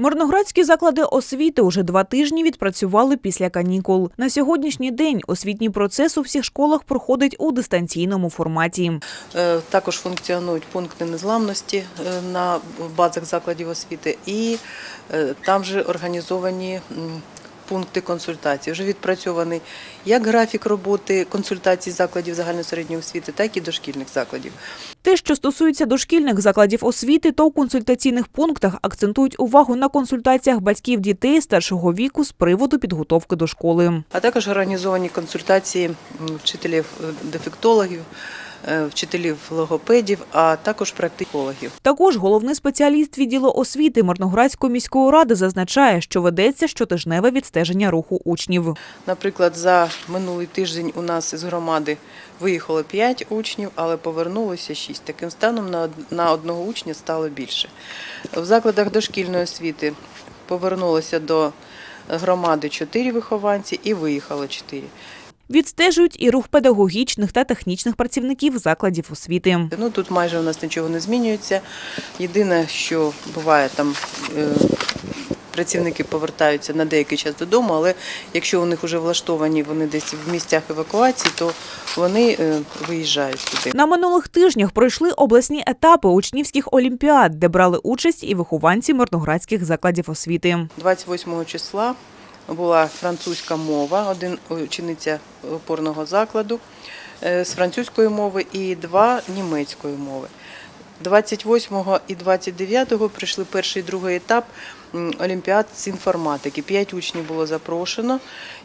Мирноградські заклади освіти уже два тижні відпрацювали після канікул. На сьогоднішній день освітній процес у всіх школах проходить у дистанційному форматі. Е, Також функціонують пункти незламності е, на базах закладів освіти, і е, там же організовані пункти консультації. Вже відпрацьований як графік роботи консультацій закладів загальної середньої освіти, так і дошкільних закладів. Те, що стосується дошкільних закладів освіти, то у консультаційних пунктах акцентують увагу на консультаціях батьків дітей старшого віку з приводу підготовки до школи. А також організовані консультації вчителів е, дефектологів, вчителів логопедів, а також практикологів. Також головний спеціаліст відділу освіти Мирноградської міської ради зазначає, що ведеться щотижневе відстеження руху учнів. Наприклад, за минулий тиждень у нас із громади виїхало 5 учнів, але повернулося 6. Таким станом на на одного учня стало більше. В закладах дошкільної освіти повернулося до громади 4 вихованці і виїхало 4. Відстежують і рух педагогічних та технічних працівників закладів освіти. Ну тут майже у нас нічого не змінюється. Єдине, що буває там. е, Працівники повертаються на деякий час додому, але якщо у них вже влаштовані вони десь в місцях евакуації, то вони е, виїжджають туди. На минулих тижнях пройшли обласні етапи учнівських олімпіад, де брали участь і вихованці мирноградських закладів освіти. 28 числа була французька мова, один учениця опорного закладу е, з французької мови і два німецької мови. 28 і 29 прийшли перший і другий етап олімпіад з інформатики. П'ять учнів було запрошено.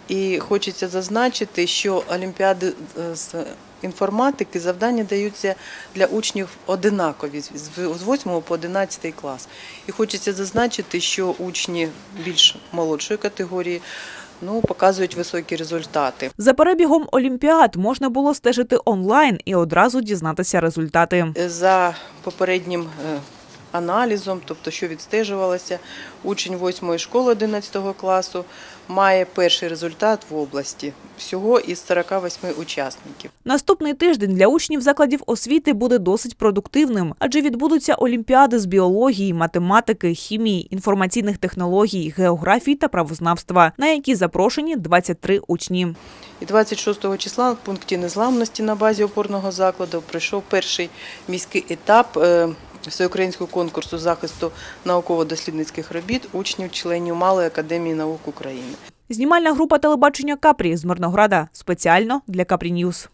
І хочеться зазначити, що олімпіади е, з інформатики завдання даються для учнів одинакові з з 8 по 11 клас. І хочеться зазначити, що учні більш молодшої категорії ну, показують високі результати. За перебігом олімпіад можна було стежити онлайн і одразу дізнатися результати. За попереднім е, аналізом, тобто що відстежувалося, учень 8 школи 11 класу має перший результат в області всього із 48 учасників. Наступний тиждень для учнів закладів освіти буде досить продуктивним, адже відбудуться олімпіади з біології, математики, хімії, інформаційних технологій, географії та правознавства, на які запрошені 23 учні. І 26 числа в пункті незламності на базі опорного закладу пройшов перший міський етап е, всеукраїнського конкурсу захисту науково-дослідницьких робіт учнів-членів Малої академії наук України. Знімальна група телебачення Капрі з Мирнограда спеціально для Капрі Ньюз.